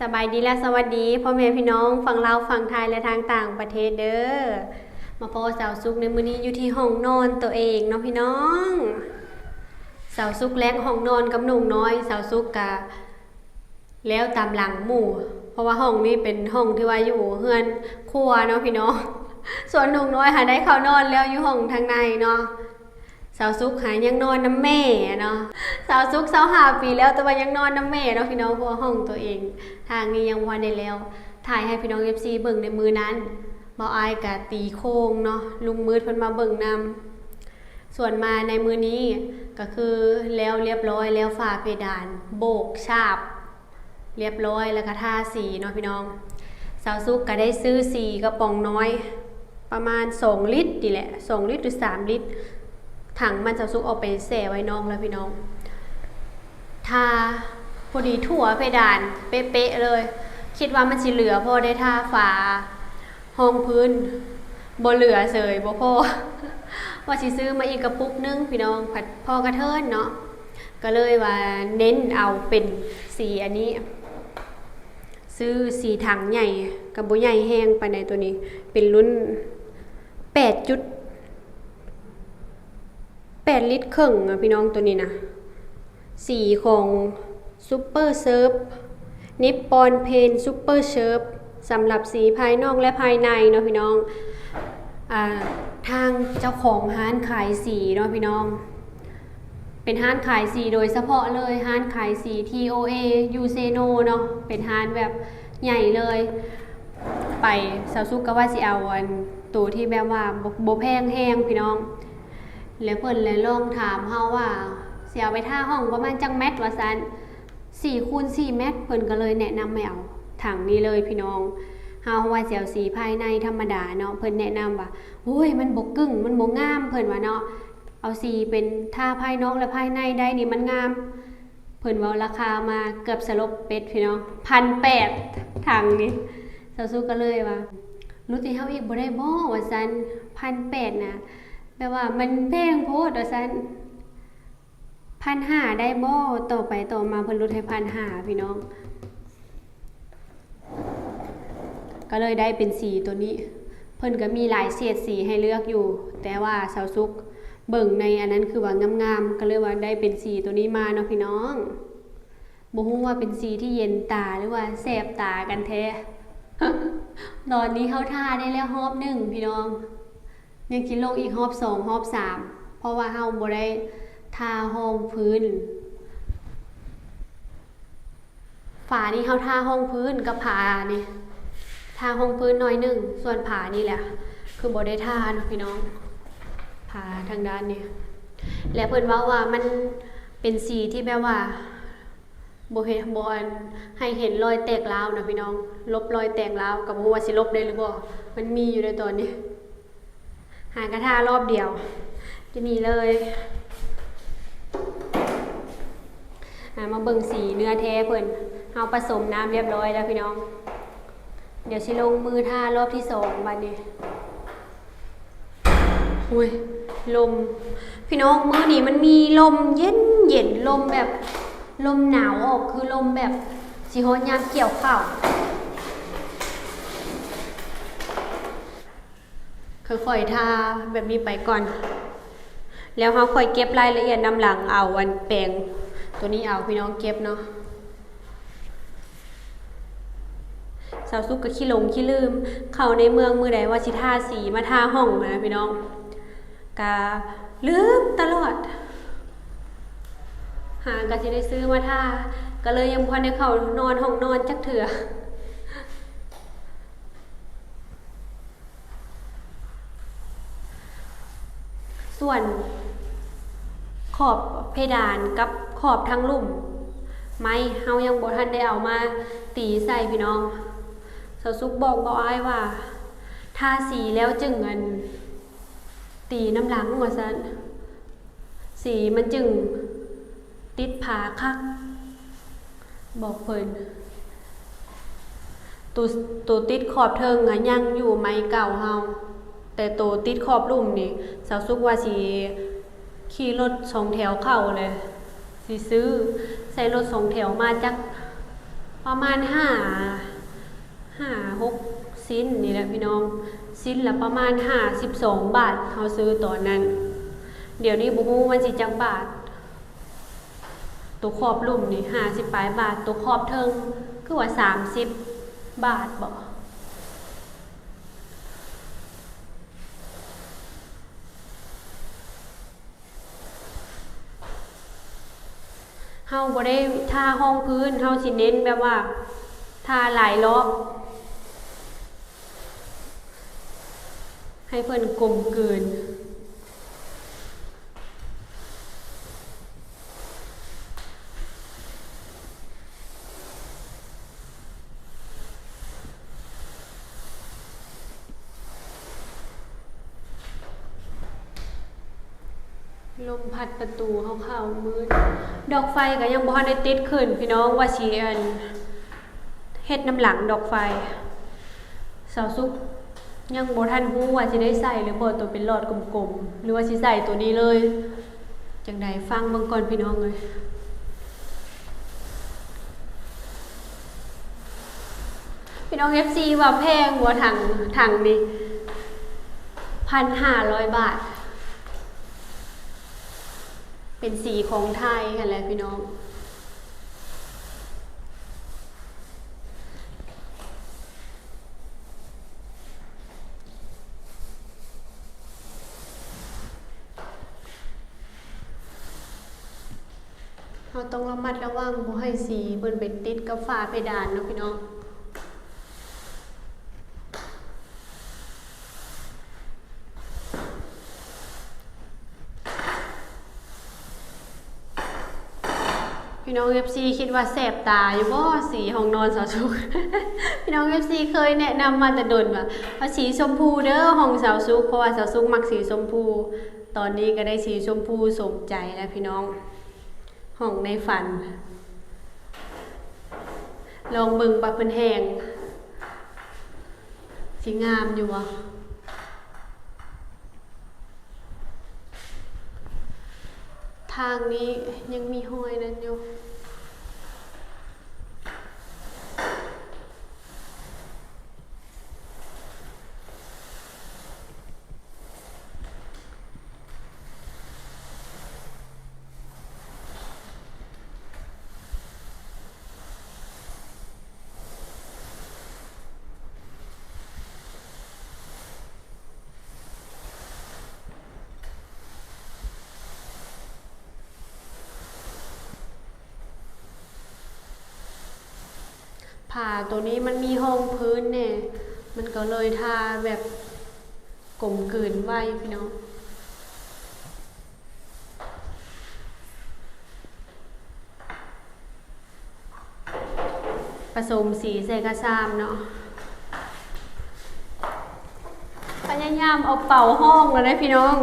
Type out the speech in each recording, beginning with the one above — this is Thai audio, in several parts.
สบายดีและสวัสดีพ่อแม่พี่น้องฝั่งลาวฝั่งไทยและทางต่างประเทศเด้อมาพอสาวสุกในมื้อนี้อยู่ที่ห้องนอนตัวเองเนาะพี่น้องสาวสุกแลกห้องนอนกับหนุ่มน้อยสาวสุกกะแล้วตามหลังหมู่ เพราะว่าห้องนี้เป็นห้องที่ว่าอยู่เฮือนครัวเนาะพี่น้องส่วนหนุ่มน้อยหาได้เข้านอนแล้วอยู่ห้องทางในเนาะ สาวซุกหายังนอนน้ำแม่เนาะสาวซุกเศร้าหาปีแล้วแต่ว่ายังนอนน้ำแม่เนาะพี่น้องเพราะว่าห้องตัวเอง ทางนี้ยังวันได้แล้ว ถ่ายให้พี่น้องเอฟซีเบิ่งในมือนั้นเบาอายกะตีโค้งเนาะลุงมืดเพิ่นมาเบิ่งนำส่วนมาในมือนี้ก็คือแล้วเรียบร้อยแล้วฝาเพดาน โบกฉาบ เรียบร้อยแล้วก็ทาสีเนาะพี่น้อง สาวซุกก็ได้ซื้อสีกระป๋องน้อย ประมาณ 2 ลิตรดีแหละ 2 ลิตรหรือ 3 ลิตร ถังมันจะซุกเอาไปแส่ไว้น้อกแล้วพี่น้อง ทาพอดีถั่วเพดานเป๊ะๆเลย คิดว่ามันสิเหลือพอได้ทาฝาห้องพื้นบ่เหลือเสยบ่พอว่าสิซื้อมาอีกกระปุกนึงพี่น้องผัดพอกระเทินเนาะก็เลยว่าเน้นเอาเป็นสีอันนี้ ซื้อสีถังใหญ่กับบ่ใหญ่แห้งไปในตัวนี้ เป็นรุ่น8จุด แปดลิตรครึ่งอะพี่น้องตัวนี้นะสีของซูเปอร์เซิร์ฟนิปปอนเพนซูเปอร์เซิร์ฟสำหรับสีภายนอกและภายในเนาะพี่น้องอาทางเจ้าของห้านขายสีเนาะพี่น้อง เป็นห้านขายสีโดยเฉพาะเลยห้านขายสี TOA u s e n o เนาะเป็นห้านแบบใหญ่เลย ไปสาวซุกก็ว่าสิเอาอันตัวที่แบบว่าบบแพงแห้งพี่น้อง แล้วเพิ่นเลยลองถามเฮาว่าเสียไปท่าห้องประมาณจังแมตรว่าซั่น4คูณ4เมตรเพิ่นก็เลยแนะนำไม่เอาถังนี้เลยพี่น้องเฮาว่าเสียวสีภายในธรรมดาเนาะเพิ่นแนะนำว่าโอ้ยมันบ่กึ่งมันบ่งามเพิ่นว่าเนาะเอาสีเป็นท่าภายนอกและภายในได้นี่มันงาม เพิ่นเว้าราคามาเกือบสลบเป็ดพี่น้อง1,800ถังนี้สาวสู้ก็เลยว่ารู้สิเฮาอีกบ่ได้บ่ว่าซั่น1,800น่ะ แปลว่ามันแพงโพดว่าซั่นพันห้าได้บ่ต่อไปต่อมาเพิ่นลดให้พันห้าพี่น้อง ก็เลยได้เป็นสีตัวนี้ เพิ่นก็มีหลายเฉดสีให้เลือกอยู่ แต่ว่าสาวซุกเบิ่งในอันนั้นคือว่างามๆก็เลยว่าได้เป็นสีตัวนี้มาเนาะพี่น้องบ่ฮู้ว่าเป็นสีที่เย็นตาหรือว่าแสบตากันแท้ตอนนี้เขาท่าได้แล้วรอบหนึ่งพี่น้อง ยังคิดลงอีกรอบสองรอบสามเพราะว่าเฮาบ่ได้ทาห้องพื้น ฝานี่เฮาทาห้องพื้นกับผานี่ทาห้องพื้นหน้อยหนึ่งส่วนผานี่แหละ คือบ่ได้ทาเนาะพี่น้องผาทางด้านนี้และเพิ่นเว้าว่ามันเป็นสีที่แบบว่าบ่เห็บ่อนให้เห็นรอยแตกร้าวนะพี่น้อง ลบรอยแตกร้าวก็บ่ฮู้ว่าสิลบได้หรือบ่มันมีอยู่ในตอนนี้ หากระทารอบเดียว จะนี่เลยามาเบิ่งสีเนื้อแท้เพิ่นเอาผสมน้ำเรียบร้อยแล้วพี่น้อง เดี๋ยวชิลงมือท่ารอบที่สองบัดนี้อุ้ยลม พี่น้องมือนี้มันมีลมเย็นเย็นลมแบบลมหนาวออกคือลมแบบสิฮอดยามเกี่ยวข้าว ค่อยๆทาแบบนี้ไปก่อน แล้วเขาค่อยเก็บรายละเอียดนำหลังเอาวันแปลงตัวนี้เอาพี่น้องเก็บเนาะสาวซุกกับขี้หลงขี้ลืม เข้าในเมืองมือใดว่าสิทาสีมาทาห้องนะพี่น้องกาลืมตลอด หากะสิได้ซื้อมาทาก็เลยยังพอได้เข้านอนห้องนอนจักเถื่อ ส่วนขอบเพดานกับขอบทั้งลุ่ม ไม้เฮายังบ่ทันได้เอามาตีใส่พี่น้องสาวซุกบอกบ่อ้ายว่าทาสีแล้วจึงเงิน ตีน้ำหลังว่าซั่นสีมันจึงติดผาคัก บอกเพิ่นตัวตัวติดขอบเทิงอะยังอยู่ไม้เก่าเฮา แต่ตัวติดขอบลุ่มนี่สาวซุกว่าสิขี่รถสองแถวเข้าเลยสิซื้อใส่รถสองแถวมาจักประมาณห้าห้าหกสิ้นนี่แหละพี่น้องสิ้นละประมาณห้าสิบสองบาทเขาซื้อตอนนั้น เดี๋ยวนี้บุมูมันสิจักบาท ตัวขอบลุ่มนี่ห้าสิบปลายบาท ตัวขอบเทิงคือว่าสามสิบบาทบอกาบ่ได้ทาห้องพื้นเฮาสิเน้นแบบว่าทาหลายรอบให้เพิ่นกลมเกิน ลมพัดประตูเขาเข้ามืดดอกไฟก็ยังบ่ทันได้ติดขึ้น พี่น้องว่าสิอันเฮ็ดน้ำหลังดอกไฟสาวซุก ยังบ่ทันฮู้ว่าสิได้ใส่หรือบ่ตัวเป็นหลอดกลมๆ หรือว่าสิใส่ตัวนี้เลยจังใดฟังเบิ่งก่อนพี่น้องเลยพี่น้อง FC ว่าแพงบ่ถังถังนี้1,500 บาท เป็นสีของไทยค่ะแหละพี่น้องเราต้องระมัดระวังบ่ให้สีเบิ่นไปติดกับฝาเพดานเนาะพี่น้อง พี่น้อง FC คิดว่าแสบตาอยู่บ่สีห้องนอนสาวสุก พี่น้อง FC เคยแนะนำมาแต่ดนว่าเอาสีชมพูเด้อห้องสาวสุกเพราะว่าสาวสุกมักสีชมพู ตอนนี้ก็ได้สีชมพูสมใจแล้วพี่น้องห้องในฝัน ลองเบิ่งบักเพิ่นแหงสิงามอยู่บ่ทางนี้ยังมีห้อยนั่นอยู่ ผ่าตัวนี้มันมีห้องพื้นเนี่ย มันก็เลยทาแบบกลมกลืนไว้พี่น้องผสมสีใส่กระซามเนาะพยายามเอาเป่าห้องแล้วนะพี่น้อง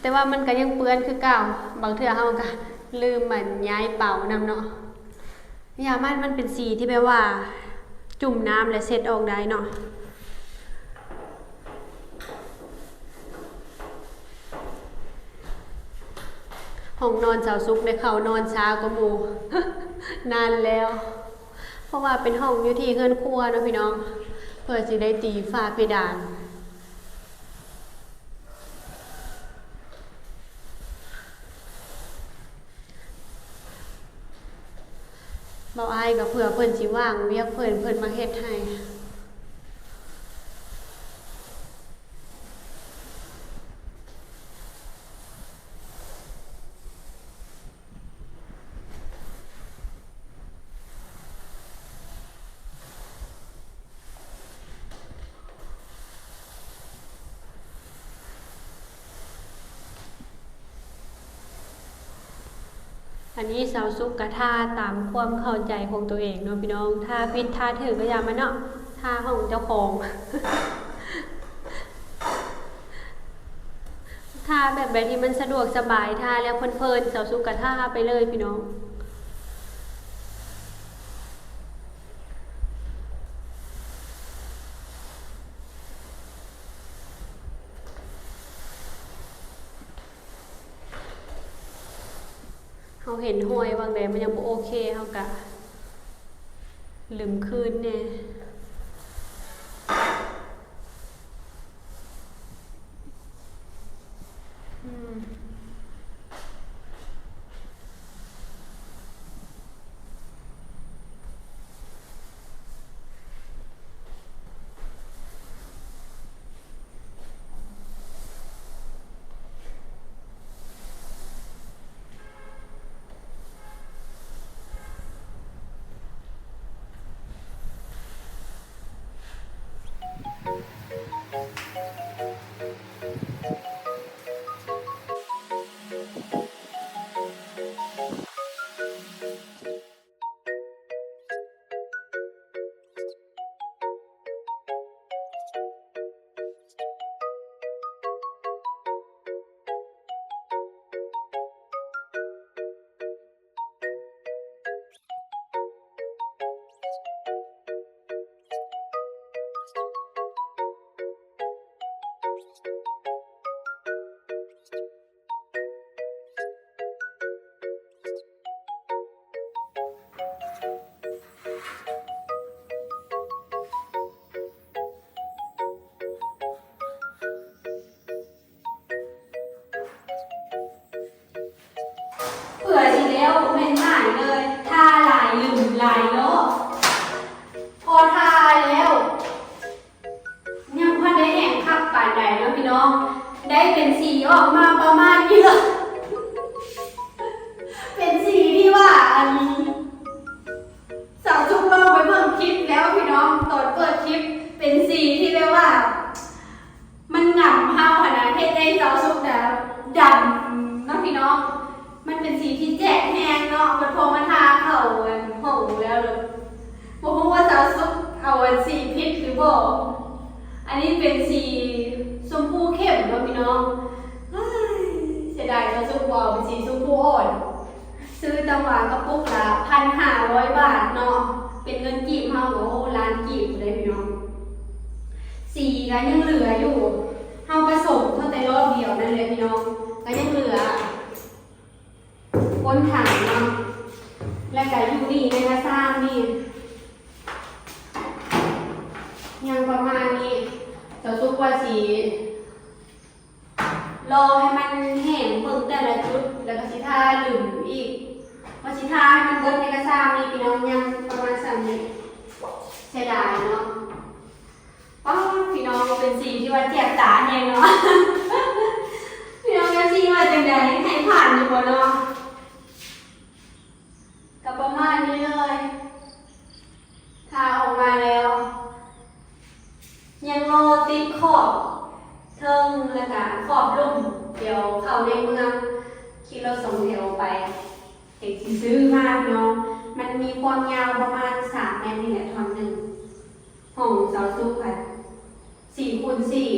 แต่ว่ามันก็ยังเปื้อนคือเก่า บางเทื่อเฮาก็ลืมมันย้ายเป่านำเนาะ ยามันมันเป็นสีที่แบบว่า จุ่มน้ำและเซ็ตออกได้เนาะห้องนอนสาวซุกในเขานอนช้ากว่าหมูนานแล้ว เพราะว่าเป็นห้องอยู่ที่เฮือนครัวเนาะพี่น้อง เพื่อสิได้ตีฝ้าเพดาน เบาอายกับเผื่อเพิ่นสิ ว่างเวียกเพิ่นเพิ่นมาเฮ็ดให้ อั นนี้สาวซุกกะท่าตามความเข้าใจของตัวเองเนาะพี่น้องท่าพิดท่าถือก็อย่ามาเนาะท่าของเจ้าของท่าแบบแบบที่มันสะดวกสบายท่าแล้วเพลินๆสาวซุกกะท่าไปเลยพี่น้อง เขาเห็นห้วยบางแดมันยังบ่โอเคเขากะลืมคืนเนี่ยายโลกพอทาแล้วยังพันได้แห่งคักปานใดเนาะพี่น้อง ได้เป็นสีออกมาประมาณนี้เลยเป็นสีที่ว่าอันสาวจุกเราไปเบิ่งคลิปแล้วพี่น้องตอนเปิดคลิปเป็นสีที่เรียกว่า มันหงำเฮาขนาดเฮ็ดได้สาวสุกนะดำนะพี่น้อง มันเป็นสีที่แจกแหงเนาะมันพอมาทาเขาอันห้องแล้วเลยบอกว่าสาวสุกเอาอันสีพิษหรือบอกอันนี้เป็นสีชมพูเข้มเนาะพี่น้องเฮ้ยเสียดายสาวสุกบอกเป็นสีชมพูอ่อนซื้อตังหวากระปุกละพันห้าร้อยบาทเนาะเป็นเงินกีบเฮาโอ้ล้านกีบเลยพี่น้องสีก็ยังเหลืออยู่เฮาผสมเท่าแต่รอบเดียวนั่นเลยพี่น้องก็ยังเหลือ ก้นถังเนาะแล้วก็อยู่นี่ในกระซ่างนี่ยังประมาณนี้จะซุกว่าสีรอให้มันแห้งเบิ่งแต่ละจุด แล้วก็สิทาหลืมอีกว่าสิทาให้มันเบิดในกระซ่างนี่พี่น้องยังประมาณสามนี้เสียดายเนาะป้าพี่น้องเป็นสีที่ว่าเจ็บตาแน่เนาะพี่น้องจะซีว่าจังใดให้ผ่านอยู่บ่เนาะ นี้เลยทาออกมาแล้ว ยังรอติดขอบเทิงแล้วก็ขอบลุ่ม เดี๋ยวเข้าในเมืองขี่รถสองแถวไปเด็กสิซื้อมากเนาะมันมีความยาวประมาณสามเมตรนี่แหละทอนหนึ่งห้องเสาซุกกันสี่คูณสี่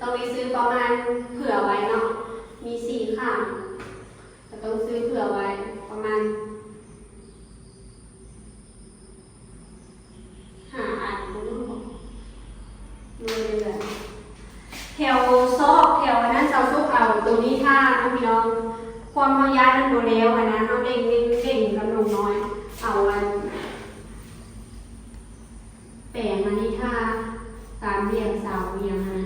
ต้องมีซื้อประมาณเผื่อไว้เนาะมีสี่ข้างแต่ต้องซื้อเผื่อไว้ประมาณ หาอ่านดู ดูเลยแถวซอกแถวอันนั้นเสาซุกเอาตัวนี้ท่าน้องพี่น้อง ความพยานั้นโดแล้วอันนั้นเอาเด้งเด้งเด้งกับลงน้อย เอาอันแปลงมานี่ท่าตามเรียงสาวเรียงนะ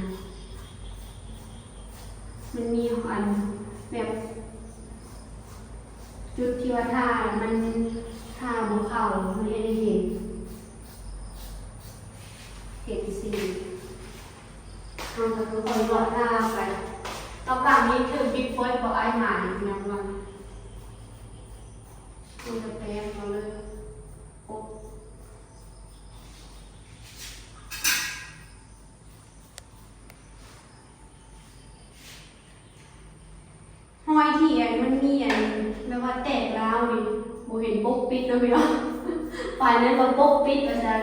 มันมีอันแบบจุดที่ว่าท่ามันท่าบนเข่าไม่ได้เห็น เห็นสีทำกับทุกคนรอดหน้าไปต่อไปนี้คือบิ๊กเฟิร์สบอกไอ้หมายน้ำวันมันจะแพ้เขาเลยโอ๊ะห้อย ที่อันมันมีอันแบบว่าแตกแล้วนี่โบเห็นปกปิดนะพี่น้องฝ่ายนั้นก็ปกปิดประชัน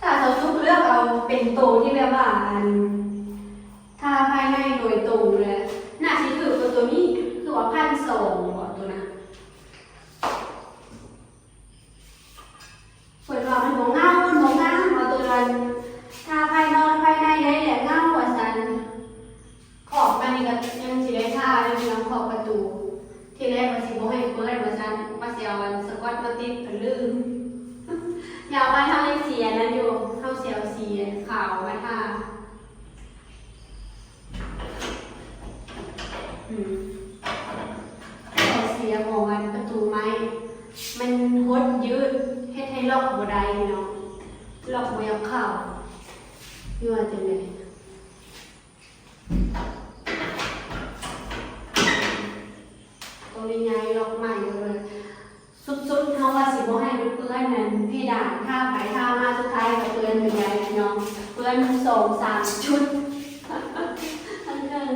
ถ้าเราทุกเลือกเอาเป็นตัวที่แบบว่าอันถ้าภายในโดยตรงเลยน่าสิถือตัวตัวนี้คือว่าพันสองกว่าตัวนะเปิดว่ามันบ่เงามันบ่งามเอาตัวนั้นถ้าภายนอกภายในได้แหละเงากว่าฉันขอบมันนี่ก็ยังสิได้ท่าได้ยังขอบประตู ที่แรกมันสิบ่ให้เปิดว่าฉัน ติดกันลืมอยากว่าถ้าไม่เสียนั่นอยู่เท่าเสียวเสียขาวไว้ค่ะอืมแต่เสียของอันประตูไม้ มันหดยืดเฮ็ดให้ล็อกบ่ได้เนาะล็อกบ่อยากเข้าอยู่ว่าจังได๋ ดเขาว่าสิบ่ให้มันเปื้อนนั่นพี่ด่านท่าไปท่ามาสุดท้ายก็เปื้อนเป็นไงพี่น้องเปื้อนสองสามชุดอันหนึ่ง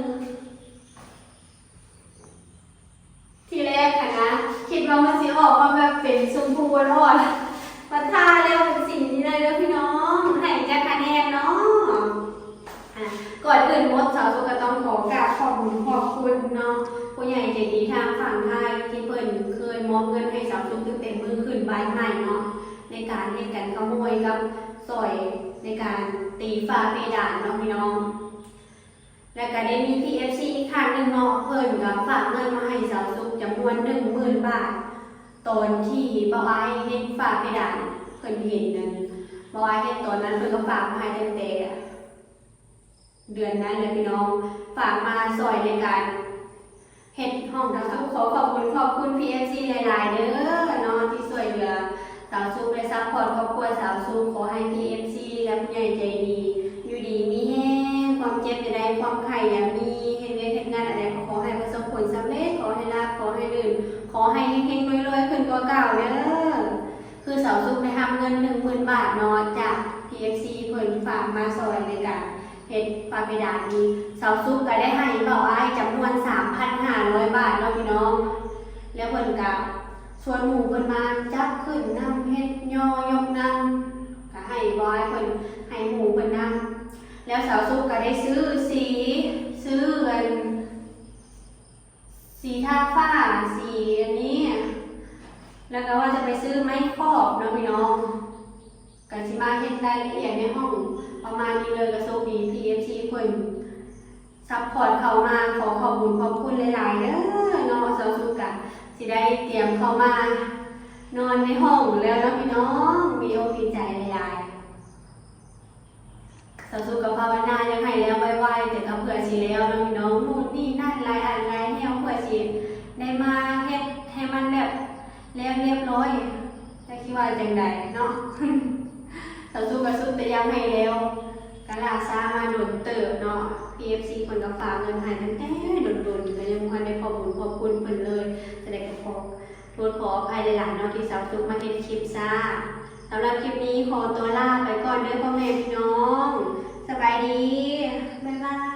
ทีแรกค่ะนะคิดว่ามันสิออกมาแบบเป็นชมพูรอดมาท่าแล้วเป็นสีนี้เลยเด้อพี่น้องให้จักคะแนนเนาะก่อนอื่นมดสาวสุกก็ต้องขอกราบขอบคุณขอบ มือขึ้นใหม่เนาะในการเฮ็ดกันขโมยกับสอยในการตีฟ้าเพดานเนาะพี่น้อง และก็ได้มี PFC อีกครั้งหนึ่งเนาะเพิ่นกับฝากเงินมาให้สาวสุขจำนวนหนึ่งหมื่นบาทตอนที่บ่าวไอเฮ็ดฟ้าเพดานเพิ่นเห็นนั่นบ่าวไอเฮ็ดตอนนั้นเพิ่นก็ฝากมาให้ตั้งแต่เดือนนั้นเลยพี่น้องฝากมาซอยในการเฮ็ดห้องเราขอขอบคุณขอบคุณ PFC หลาย ๆ เด้อ ลือสาวซูและซัพพอร์ตครอบครัวสาวซูขอให้ PFC และผู้ใหญ่ใจดี อยู่ดีมีแห้งความเจ็บจะได้ความไข่อย่ามีเฮ็ดเวียนเฮ็ดงานอะไรขอให้ประสบผลสำเร็จขอให้ลาภขอให้ลื่นขอให้เฮงๆรวยๆขึ้นกว่าเก่าเด้อคือสาวซูได้ทำเงิน10,000บาทนาะจาก PFC เพิ่นฝากมาซอยในการเฮ็ดปาเพดานีสาวซุปก็ได้ให้เบาอ้าจำนวน 3,500 บาทเนาะพี่น้อง แล้วเพิ่นก็ ชวนหมู่เพิ่นมาจับขึ้นนำเฮ็ดย่อยกนำก็ให้บอยเพิ่นให้หมู่เพิ่นนำแล้วสาซุปก็ได้ซื้อสีซื้ออันสีทาฟ้าสีอันนี้ แล้วก็ว่าจะไปซื้อไม้ครอบเนาะพี่น้องกันสิมาเฮ็ดรายละเอียดในห้องประมาณนี้เลยก็โชคดี PFC เพิ่นซัพพอร์ตเขามาขอขอบคุณขอบคุณหลายๆเด้อน้องสาวสุกะ สิได้เตรียมเข้ามานอนในห้องแล้วเนาะพี่น้องมีโอกมีใจหลายๆสสุกภาวนายังให้แล้วไวๆแต่ก็เพื่อสิแล้วเนาะพี่น้องนู่นนี่นั่นหลายอันหลายแนวเพื่อสิได้มาเฮ็ดให้มันแบบแล้วเรียบร้อยแต่คิดว่าจังใดเนาะเราสู้กับสู้แต่ยังให้แล้วกะลาซามาโดนเติบเนาะ PFC คนก็ฝากเงินให้ตั้งแต่โดนๆก็ยังพันได้ขอบคุณขอบคุณเพิ่น พบโทษขออภัยหลายๆเนาะที่สาวสุกมาเห็นคลิปซ่าสำหรับคลิปนี้ขอตัวลาไปก่อนด้วยพ่อแม่พี่น้อง สบายดี บ๊ายบาย